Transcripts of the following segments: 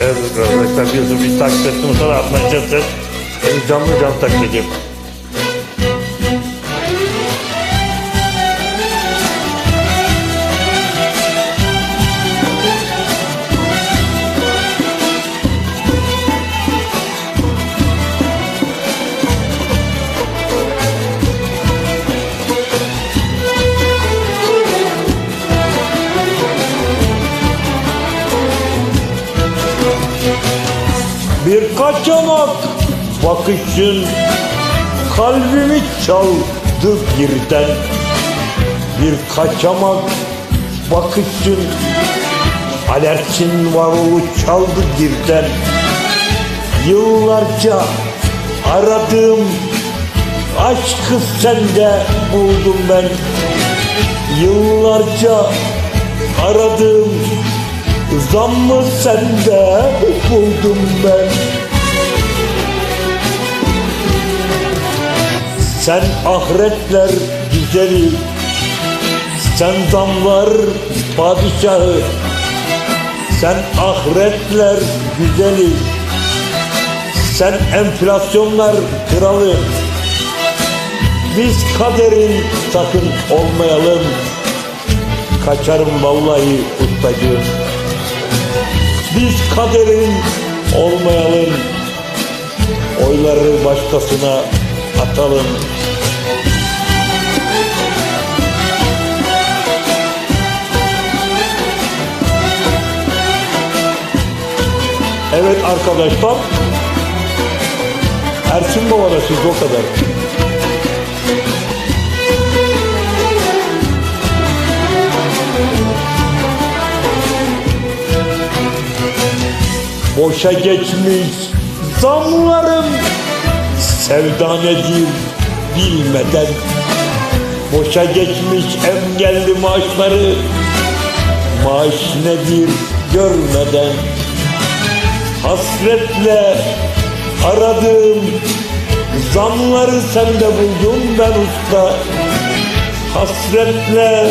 Evet arkadaşlar biliyorsunuz biz taklit ettiğimiz sonra atlayacağız. Şimdi canlı canlı taklit edeyim. Bir kaçamak bakışın kalbimi çaldı birden. Bir kaçamak bakışın alertin varolu çaldı birden. Yıllarca aradığım aşkı sende buldum ben. Yıllarca aradığım zammı sende buldum ben. Sen ahiretler güzeli Sen zamlar padişahı. Sen ahiretler güzeli Sen enflasyonlar kralı. Biz kaderin sakın olmayalım. Kaçarım vallahi ustacığım Biz kaderin olmayalım. Oyları başkasına atalım. Evet arkadaşlar. Ersin Baba'da siz o kadar. Boşa geçmiş. Zamlarım Sevda nedir bilmeden. Boşa geçmiş engelli maaşları. Maaş nedir görmeden. Hasretle aradığım Zamları sende buldum ben usta. Hasretle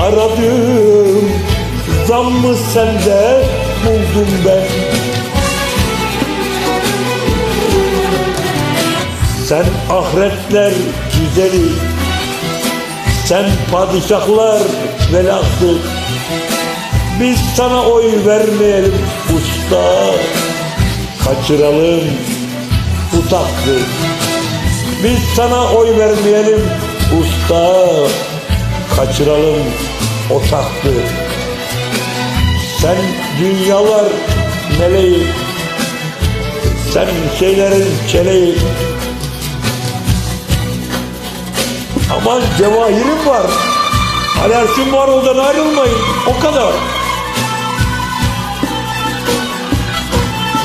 aradığım Zammı sende buldum ben Sen ahiretler güzeli Sen padişahlar velası. Biz sana oy vermeyelim usta Kaçıralım bu tahtı Biz sana oy vermeyelim usta Kaçıralım o tahtı Sen dünyalar meleği Sen şeylerin çeleği Aman cevahirim var. Alerjim var oradan ayrılmayın. O kadar.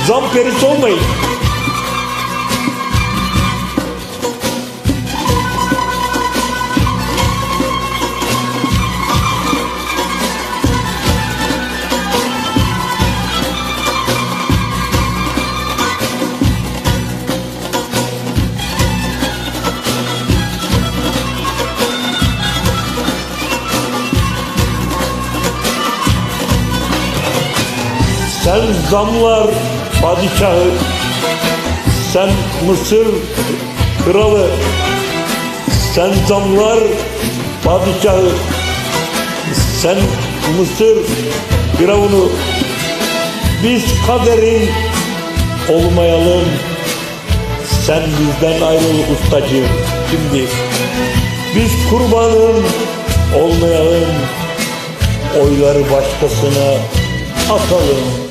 Zam perisi olmayın. Sen zamlar padişahı, sen Mısır kralı, sen zamlar padişahı, sen Mısır firavunu, biz kaderin olmayalım, sen bizden ayrıl ustacığım şimdi. Biz kurbanın olmayalım, oyları başkasına atalım.